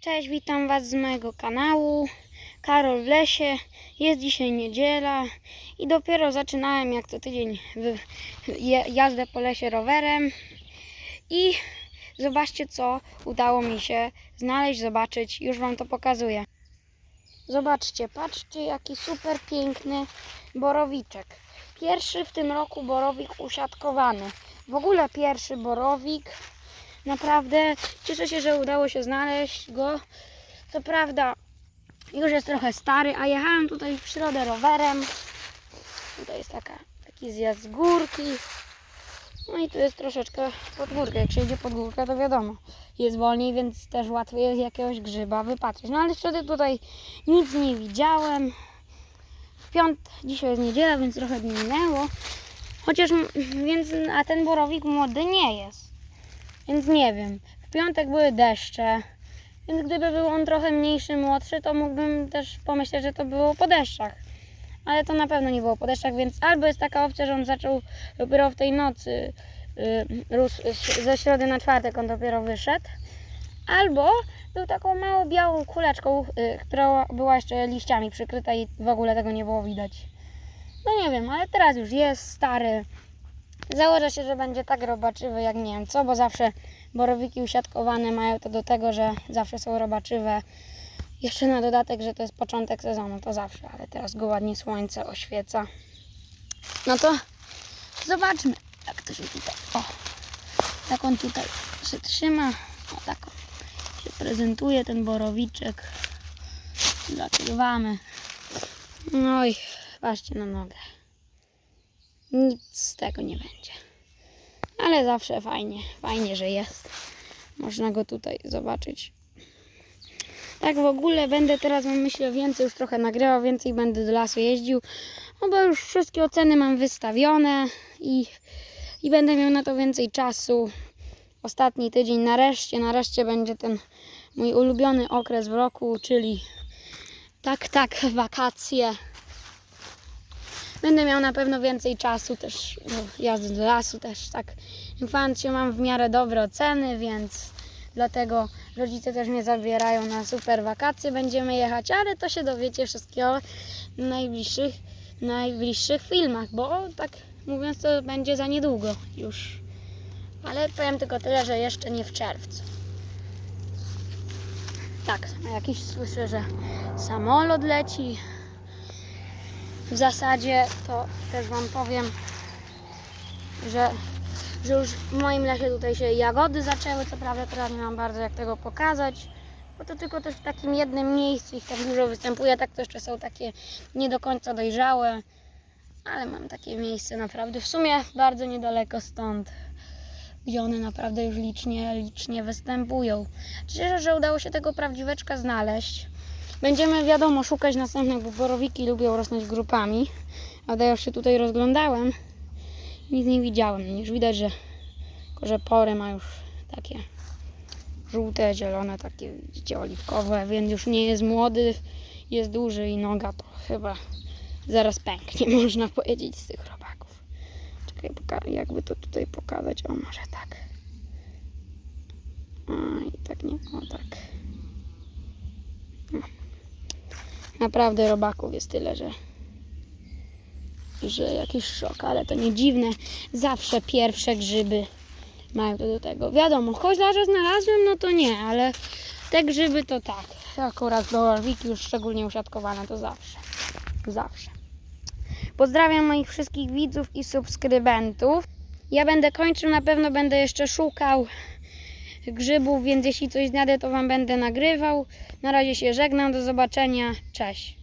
Cześć, witam Was z mojego kanału. Karol w lesie. Jest dzisiaj niedziela i dopiero zaczynałem jak co tydzień jazdę po lesie rowerem. I zobaczcie co udało mi się znaleźć, zobaczyć. Już Wam to pokazuję. Zobaczcie, patrzcie jaki super piękny borowiczek. Pierwszy w tym roku borowik usiadkowany. W ogóle pierwszy borowik. Naprawdę cieszę się, że udało się znaleźć go. Co prawda już jest trochę stary, a jechałem tutaj w środę rowerem. Tutaj jest taka, taki zjazd z górki. No i tu jest troszeczkę pod górkę. Jak się idzie pod górkę, to wiadomo, jest wolniej, więc też łatwiej jest jakiegoś grzyba wypatrzeć. No ale wtedy tutaj nic nie widziałem. W piąt, dzisiaj jest niedziela, więc trochę minęło. Chociaż, więc, a ten borowik młody nie jest. Więc nie wiem. W piątek były deszcze. Więc gdyby był on trochę mniejszy, młodszy, to mógłbym też pomyśleć, że to było po deszczach. Ale to na pewno nie było po deszczach, więc albo jest taka opcja, że on zaczął dopiero w tej nocy, yy, ze środy na czwartek on dopiero wyszedł. Albo był taką małą białą kuleczką, yy, która była jeszcze liściami przykryta i w ogóle tego nie było widać. No nie wiem, ale teraz już jest stary. Założę się, że będzie tak robaczywy jak nie wiem co, bo zawsze borowiki usiadkowane mają to do tego, że zawsze są robaczywe. Jeszcze na dodatek, że to jest początek sezonu, to zawsze, ale teraz go ładnie słońce oświeca. No to zobaczmy, jak to się tutaj, o, jak on tutaj się trzyma, o tak się prezentuje ten borowiczek. Zakrywamy. No i patrzcie na nogę. Nic z tego nie będzie. Ale zawsze fajnie, fajnie, że jest. Można go tutaj zobaczyć. Tak w ogóle będę teraz, myślę, więcej już trochę nagrywał, więcej będę do lasu jeździł. No bo już wszystkie oceny mam wystawione i, i będę miał na to więcej czasu. Ostatni tydzień nareszcie, nareszcie będzie ten mój ulubiony okres w roku, czyli tak, tak, wakacje. Będę miał na pewno więcej czasu też, no, jazdy do lasu też, tak. Infancję mam w miarę dobre oceny, więc dlatego rodzice też mnie zabierają na super wakacje, będziemy jechać, ale to się dowiecie wszystkiego w najbliższych, najbliższych filmach, bo tak mówiąc to będzie za niedługo już. Ale powiem tylko tyle, że jeszcze nie w czerwcu. Tak, jakiś słyszę, że samolot leci. W zasadzie to też Wam powiem, że, że już w moim lesie tutaj się jagody zaczęły. Co prawda teraz nie mam bardzo jak tego pokazać, bo to tylko też w takim jednym miejscu ich tak dużo występuje. Tak to jeszcze są takie nie do końca dojrzałe, ale mam takie miejsce naprawdę w sumie bardzo niedaleko stąd, gdzie one naprawdę już licznie, licznie występują. Cieszę, że udało się tego prawdziweczka znaleźć. Będziemy, wiadomo, szukać następnych, bo borowiki lubią rosnąć grupami. Ale ja już się tutaj rozglądałem. Nic nie widziałem. Już widać, że, że pory ma już takie żółte, zielone, takie widzicie, oliwkowe, więc już nie jest młody, jest duży i noga to chyba zaraz pęknie, można powiedzieć, z tych robaków. Czekaj, jakby to tutaj pokazać. O, może tak. A, i tak nie, o tak. Naprawdę robaków jest tyle, że, że jakiś szok, ale to nie dziwne. Zawsze pierwsze grzyby mają to do tego. Wiadomo, koźlarze znalazłem, no to nie, ale te grzyby to tak. Akurat borowiki już szczególnie usiadkowane to zawsze. Zawsze. Pozdrawiam moich wszystkich widzów i subskrybentów. Ja będę kończył, na pewno będę jeszcze szukał grzybów, więc jeśli coś znajdę, to Wam będę nagrywał. Na razie się żegnam, do zobaczenia, cześć.